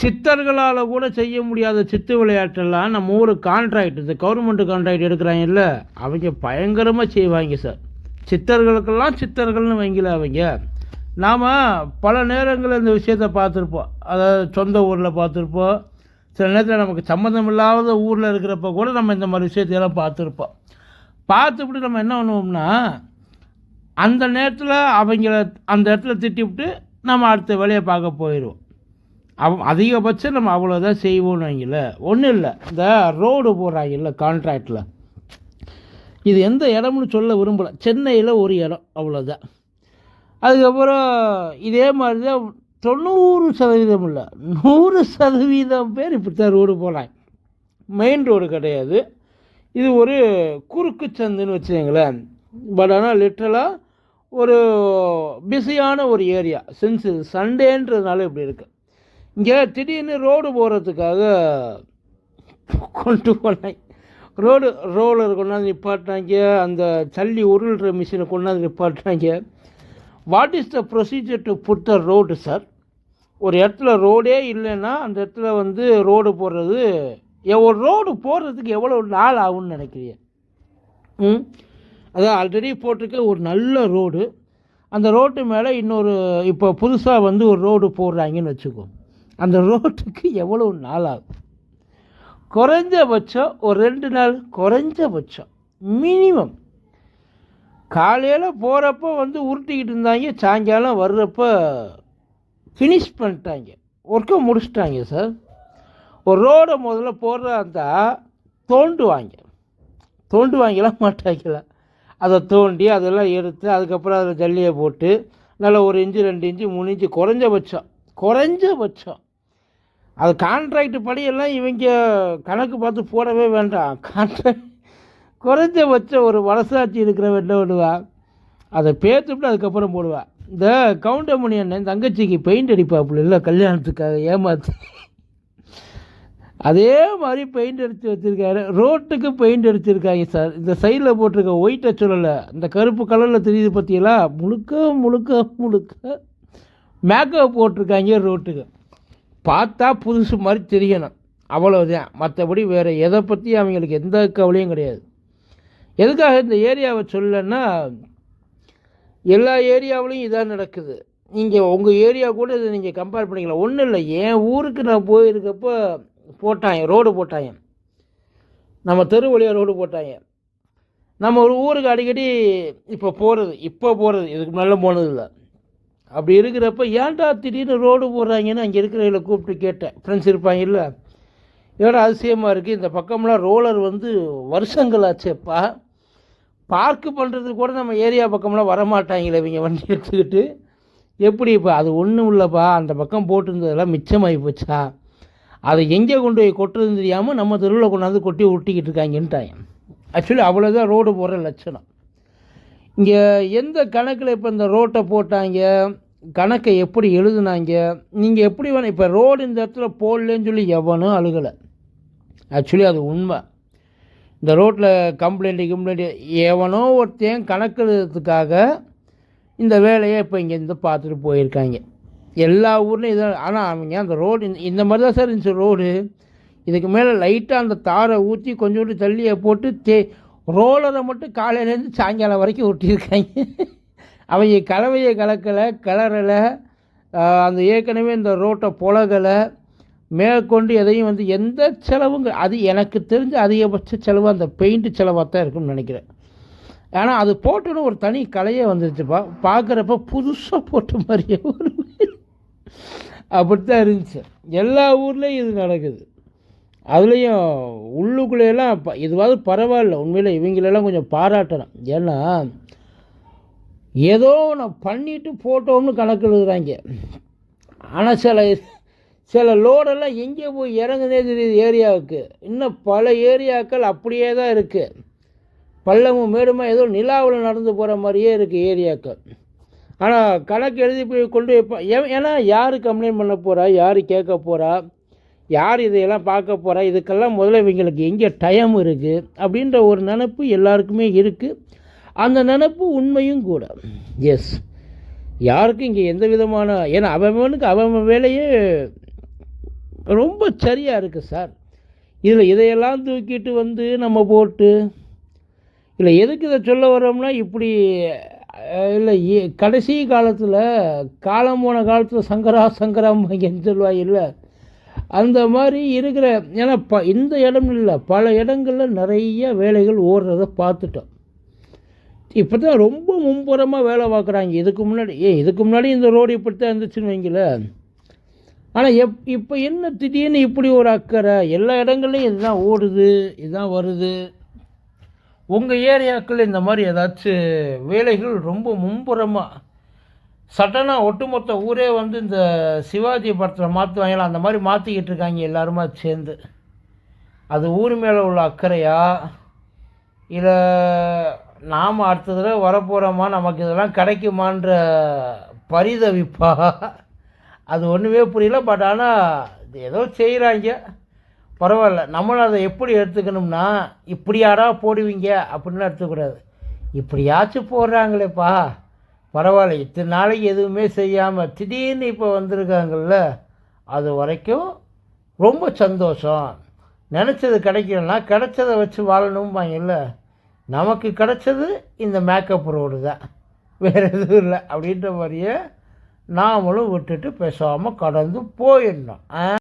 சித்தர்களால் கூட செய்ய முடியாத சித்து விளையாட்டெல்லாம் நம்ம ஊர் கான்ட்ராக்ட் இந்த கவர்மெண்ட் கான்ட்ராக்ட் எடுக்கிறாங்கல்ல அவங்க பயங்கரமாக செய்வாங்க சார். சித்தர்களுக்கெல்லாம் சித்தர்கள்னு வைங்கல அவங்க. நாம் பல நேரங்களில் இந்த விஷயத்தை பார்த்துருப்போம். அதாவது சொந்த ஊரில் பார்த்துருப்போம். சில நேரத்தில் நமக்கு சம்மந்தம் இல்லாத ஊரில் இருக்கிறப்ப கூட நம்ம இந்த மாதிரி விஷயத்தையெல்லாம் பார்த்துருப்போம். பார்த்துவிட்டு நம்ம என்ன பண்ணுவோம்னா அந்த நேரத்தில் அவங்கள அந்த இடத்துல திட்டிவிட்டு நம்ம அடுத்த வேலையை பார்க்க போயிடுவோம். அவ அதிகபட்சம் நம்ம அவ்வளோதான் செய்வோம்னு வைங்கள ஒன்றும் இல்லை. இந்த ரோடு போடுறாங்கல்ல கான்ட்ராக்டில் இது எந்த இடம்னு சொல்ல விரும்பலை. சென்னையில் ஒரு இடம் அவ்வளோதான் அதுக்கப்புறம் இதே மாதிரி தான் தொண்ணூறு சதவீதம் இல்லை. நூறு சதவீதம் பேர் இப்படி தான் ரோடு போகிறாங்க மெயின் ரோடு கிடையாது. இது ஒரு குறுக்கு சந்துன்னு வச்சுக்கோங்களேன். பட் ஆனால் லிட்ரலாக ஒரு பிஸியான ஒரு ஏரியா சின்ஸ் சண்டேன்றதுனால இப்படி இருக்குது இங்கே திடீர்னு ரோடு போகிறதுக்காக கொண்டு போனாங்க ரோடு ரோலர் கொண்டாந்து நிப்பாட்டினாங்க. அந்த தள்ளி உருள்ற மிஷினை கொண்டாந்து நிப்பாட்டினாங்க. What is the procedure to put the road sir ஒரு இடத்துல ரோடே இல்லைன்னா அந்த இடத்துல வந்து ரோடு போடுறது எ- ஒரு ரோடு போடுறதுக்கு எவ்வளோ நாள் ஆகும்னு நினைக்கிறீங்க? ம்? அதான் ஆல்ரெடி போட்டிருக்க ஒரு நல்ல ரோடு அந்த ரோட்டு மேலே இன்னொரு இப்போ புதுசாக வந்து ஒரு ரோடு போடுறாங்கன்னு வச்சுக்கோ. அந்த ரோட்டுக்கு எவ்வளோ நாள் ஆகும் குறைஞ்சபட்சம் ஒரு ரெண்டு நாள் குறைஞ்சபட்சம். மினிமம் காலையில் போகிறப்ப வந்து உருட்டிக்கிட்டு இருந்தாங்க சாயங்காலம் வர்றப்ப ஃபினிஷ் பண்ணிட்டாங்க. ஒர்க்கை முடிச்சிட்டாங்க சார் ஒரு ரோடை முதல்ல போடுறா இருந்தால் தோண்டுவாங்க. தோண்டுவாங்கலாம் மாட்டாங்களா? அதை தோண்டி அதெல்லாம் எடுத்து அதுக்கப்புறம் அதில் ஜல்லியை போட்டு நல்லா ஒரு இன்ச்சு ரெண்டு இன்ச்சு மூணு இன்ச்சு குறைஞ்சபட்சம். குறைஞ்சபட்சம். அது கான்ட்ராக்ட் படியெல்லாம் இவங்க கணக்கு பார்த்து போடவே வேண்டாம். கான்ட்ராக்ட் குறைஞ்சபட்சம் ஒரு வளசாட்சி இருக்கிறவன் என்ன பண்ணுவான் அதை பேத்துட்டு அதுக்கப்புறம் போடுவா. இந்த கவுண்டமணி அண்ணன் தங்கச்சிக்கு பெயிண்ட் அடிப்பாப்புல இல்லை கல்யாணத்துக்காக ஏமாத்து. அதே மாதிரி பெயிண்ட் அடித்து வச்சுருக்காரு. ரோட்டுக்கு பெயிண்ட் அடிச்சிருக்காங்க சார். இந்த சைடில் போட்டிருக்க ஒயிட்டை சொல்லலை. இந்த கருப்பு கலரில் தெரியுது பார்த்தீங்களா முழுக்க முழுக்க முழுக்க மேக்கப் போட்டிருக்காங்க ரோட்டுக்கு பார்த்தா புதுசு மாதிரி தெரியணும். அவ்வளோதான் மற்றபடி வேறு எதை பற்றி அவங்களுக்கு எந்த கவலையும் கிடையாது. எதுக்காக இந்த ஏரியாவை சொல்லன்னா எல்லா ஏரியாவிலையும் இதாக நடக்குது. நீங்கள் உங்கள் ஏரியா கூட இதை நீங்கள் கம்பேர் பண்ணிக்கலாம். ஒன்றும் இல்லை. என் ஊருக்கு நான் போயிருக்கப்போ போட்டாங்க ரோடு போட்டாங்க நம்ம தெரு வழியாக ரோடு போட்டாங்க நம்ம ஒரு ஊருக்கு அடிக்கடி இப்போ போகிறது இப்போ போகிறது இதுக்கு முன்னால போனது இல்லை அப்படி இருக்கிறப்ப ஏன்டா திடீர்னு ரோடு போடுறாங்கன்னு அங்கே இருக்கிறவங்களை கூப்பிட்டு கேட்டேன். ஃப்ரெண்ட்ஸ் இருப்பாங்கல்ல ஏடா அதிசயமாக இருக்குது இந்த பக்கம்லாம் ரோலர் வந்து வருஷங்கள் ஆச்சேப்பா பார்க்கு பண்ணுறதுக்கு கூட நம்ம ஏரியா பக்கம்லாம் வரமாட்டாங்களே இவங்க வண்டி எடுத்துக்கிட்டு. எப்படி இப்போ? அது ஒன்றும் இல்லைப்பா அந்த பக்கம் போட்டிருந்ததெல்லாம் மிச்சமாகி போச்சா? அதை எங்கே கொண்டு போய் கொட்டுறதுன்னு தெரியாமல் நம்ம தெருவில் கொண்டாந்து கொட்டி ஒட்டிக்கிட்டு இருக்காங்கன்ட்டாங்க. ஆக்சுவலி அவ்வளோதான் ரோடு போடுற லட்சணம். இங்கே எந்த கணக்கில் இப்போ இந்த ரோட்டை போட்டாங்க? கணக்கை எப்படி எழுதுனாங்க? நீங்கள் எப்படி வேணும் இப்போ ரோடு இந்த இடத்துல போடலன்னு சொல்லி எவனும் அழுகலை. ஆக்சுவலி அது உண்மை. இந்த ரோட்டில் கம்ப்ளைண்ட்டு கிம்ப்ளைண்ட்டு எவனோ ஒருத்தன் கணக்குறதுக்காக இந்த வேலையை இப்போ இங்கேருந்து பார்த்துட்டு போயிருக்காங்க. எல்லா ஊர்லேயும் இதான் ஆனால் அவங்க அந்த ரோடு இந்த இந்த மாதிரி தான் சார் இருந்துச்சு ரோடு. இதுக்கு மேலே லைட்டாக அந்த தாரை ஊற்றி கொஞ்சோண்டு தள்ளியை போட்டு தே ரோலரை மட்டும் காலையிலேருந்து சாயங்காலம் வரைக்கும் ஒட்டியிருக்காங்க அவங்க கலவையை கலக்கலை கிளறலை அந்த ஏற்கனவே இந்த ரோட்டை புலகலை மேற்கொண்டு எதையும் வந்து எந்த செலவுங்க அது எனக்கு தெரிஞ்ச அதிகபட்ச செலவு அந்த பெயிண்ட் செலவாக தான் இருக்கும்னு நினைக்கிறேன். ஆனால் அது போட்டோன்னு ஒரு தனி கலையே வந்துருச்சுப்பா பார்க்குறப்ப புதுசாக போட்ட மாதிரியே ஒரு அப்படித்தான் இருந்துச்சு. எல்லா ஊர்லேயும் இது நடக்குது. அதுலேயும் உள்ளுக்குள்ளேயெல்லாம் ப- இதுவாவது பரவாயில்ல. உண்மையில் இவங்களெல்லாம் கொஞ்சம் பாராட்டணும். ஏன்னா ஏதோ நான் பண்ணிட்டு போட்டோம்னு கணக்கு எழுதுகிறாங்க ஆனால் சில சில லோடெல்லாம் எங்கே போய் இறங்குதே தெரியுது ஏரியாவுக்கு. இன்னும் பல ஏரியாக்கள் அப்படியே தான் இருக்குது பள்ளமும் மேடுமா ஏதோ நிலாவில் நடந்து போகிற மாதிரியே இருக்குது ஏரியாக்கள். ஆனால் கணக்கு எழுதி போய் கொண்டு வைப்பேன் ஏன்னா யார் கம்ப்ளைண்ட் பண்ண போகிறா யார் கேட்க போகிறா யார் இதையெல்லாம் பார்க்க போகிறா இதுக்கெல்லாம் முதல்ல இவங்களுக்கு எங்கே டைம் இருக்குது அப்படின்ற ஒரு நினப்பு எல்லாருக்குமே இருக்குது அந்த நினப்பு உண்மையும் கூட. எஸ் யாருக்கும் இங்கே எந்த விதமான ஏன்னா அவனுக்கு அவன் வேலையே ரொம்ப சரியாக இருக்குது சார். இதில் இதையெல்லாம் தூக்கிட்டு வந்து நம்ம போட்டு இல்லை எதுக்கு இதை சொல்ல வரோம்னா இப்படி இல்லை கடைசி காலத்தில் காலம் போன காலத்தில் சங்கரா சங்கராம்பங்கன்னு சொல்லுவாங்க இல்லை. அந்த மாதிரி இருக்கிற ஏன்னா ப இந்த இடம் இல்லை பல இடங்களில் நிறைய வேலைகள் ஓடுறத பார்த்துட்டோம். இப்போ தான் ரொம்ப மும்புறமாக வேலை பார்க்குறாங்க. இதுக்கு முன்னாடி ஏ இதுக்கு முன்னாடி இந்த ரோடு இப்படி தான் இருந்துச்சுன்னு வைங்களேன் ஆனால் எப் இப்போ என்ன திடீர்னு இப்படி ஒரு அக்கறை? எல்லா இடங்கள்லையும் இதுதான் ஓடுது இதுதான் வருது. உங்கள் ஏரியாக்கள் இந்த மாதிரி ஏதாச்சும் வேலைகள் ரொம்ப மும்புறமாக சட்டனாக ஒட்டுமொத்த ஊரே வந்து இந்த சிவாஜி படத்தில் மாற்றுவாங்களா அந்த மாதிரி மாற்றிக்கிட்டு இருக்காங்க எல்லாருமா சேர்ந்து. அது ஊர் மேலே உள்ள அக்கறையா? இல்லை நாம் அடுத்த தடவை வரப்போகிறோமா நமக்கு இதெல்லாம் கிடைக்குமான்ற பரிதவிப்பா? அது ஒன்றுமே புரியல. பட் ஆனால் ஏதோ செய்கிறாங்க பரவாயில்ல. நம்மளும் அதை எப்படி எடுத்துக்கணும்னா இப்படியாடா போடுவீங்க? அப்படின்னு எடுத்துக்கூடாது இப்படியாச்சும் போடுறாங்களேப்பா. பரவாயில்ல. இத்தனை நாளைக்கு எதுவுமே செய்யாமல் திடீர்னு இப்போ வந்திருக்காங்கல்ல அது வரைக்கும் ரொம்ப சந்தோஷம். நினச்சது கிடைக்கலன்னா கிடைச்சதை வச்சு வாழணும்பாங்கல்ல நமக்கு கிடைச்சது இந்த மேக்கப் ரோடு தான். வேறு எதுவும் இல்லை. அப்படின்ற மாதிரியே நாமளும் விட்டுட்டு பேசாமல் கடந்து போயிடணும். ஆ?